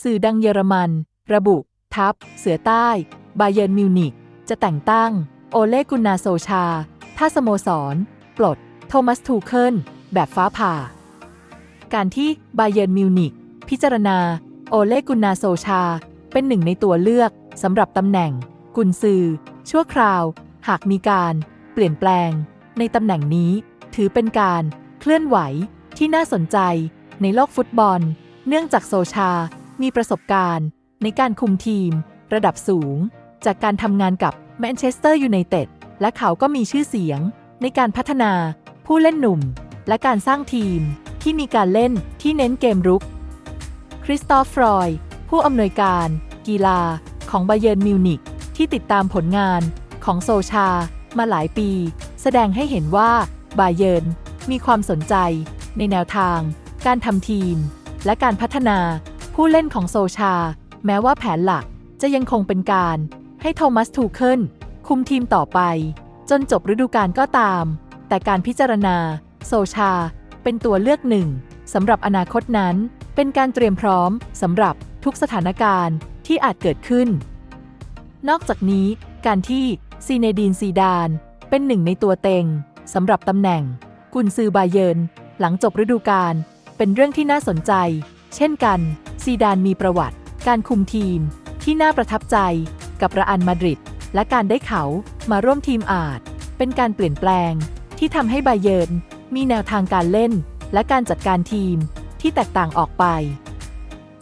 สื่อดังเยอรมัน ระบุ ทัพ เสือใต้ บาเยิร์นมิวนิกจะแต่งตั้ง โอเลกุนนาโซชา ถ้าสโมสร ปลด โทมัสทูเคิลแบบฟ้าผ่า การที่บาเยิร์นมิวนิกพิจารณา โอเลกุนนาโซชา เป็นหนึ่งในตัวเลือกสำหรับตำแหน่ง กุนซือ ชั่วคราว หากมีการเปลี่ยนแปลง ในตำแหน่งนี้ ถือเป็นการเคลื่อนไหวที่น่าสนใจในโลกฟุตบอล เนื่องจากโซชา มีประสบการณ์ ในการคุมทีม ระดับสูง จากการทำงานกับแมนเชสเตอร์ยูไนเต็ดและเขาก็มีชื่อเสียง ในการพัฒนา ผู้เล่นหนุ่ม และการสร้างทีม ที่มีการเล่นที่เน้นเกมรุก คริสตอฟฟรอย ผู้อำนวยการ กีฬา ของบาเยิร์นมิวนิกที่ติดตามผลงานของโซชา มาหลายปี แสดงให้เห็นว่าบาเยิร์นมีความสนใจ ในแนวทาง การทำทีม และการพัฒนา ผู้เล่นของโซชา แม้ว่าแผนหลักจะยังคงเป็นการให้โทมัสทูเคิลคุมทีมต่อไป จนจบฤดูกาลก็ตาม แต่การพิจารณา โซชา เป็นตัวเลือกหนึ่งสำหรับอนาคตนั้น เป็นการเตรียมพร้อมสำหรับทุกสถานการณ์ที่อาจเกิดขึ้น นอกจากนี้ การที่ซีเนดีนซีดาน เป็นหนึ่งในตัวเต็งสำหรับตำแหน่ง กุนซือบาเยินหลังจบฤดูกาลเป็นเรื่องที่น่าสนใจ เช่นกัน ซีดานมีประวัติ การคุมทีม ที่น่าประทับใจ กับระอันมาดริดและการได้เขามาร่วมทีมอาจ เป็นการเปลี่ยนแปลง ที่ทำให้บาเยิร์นมีแนวทางการเล่น และการจัดการทีม ที่แตกต่างออกไป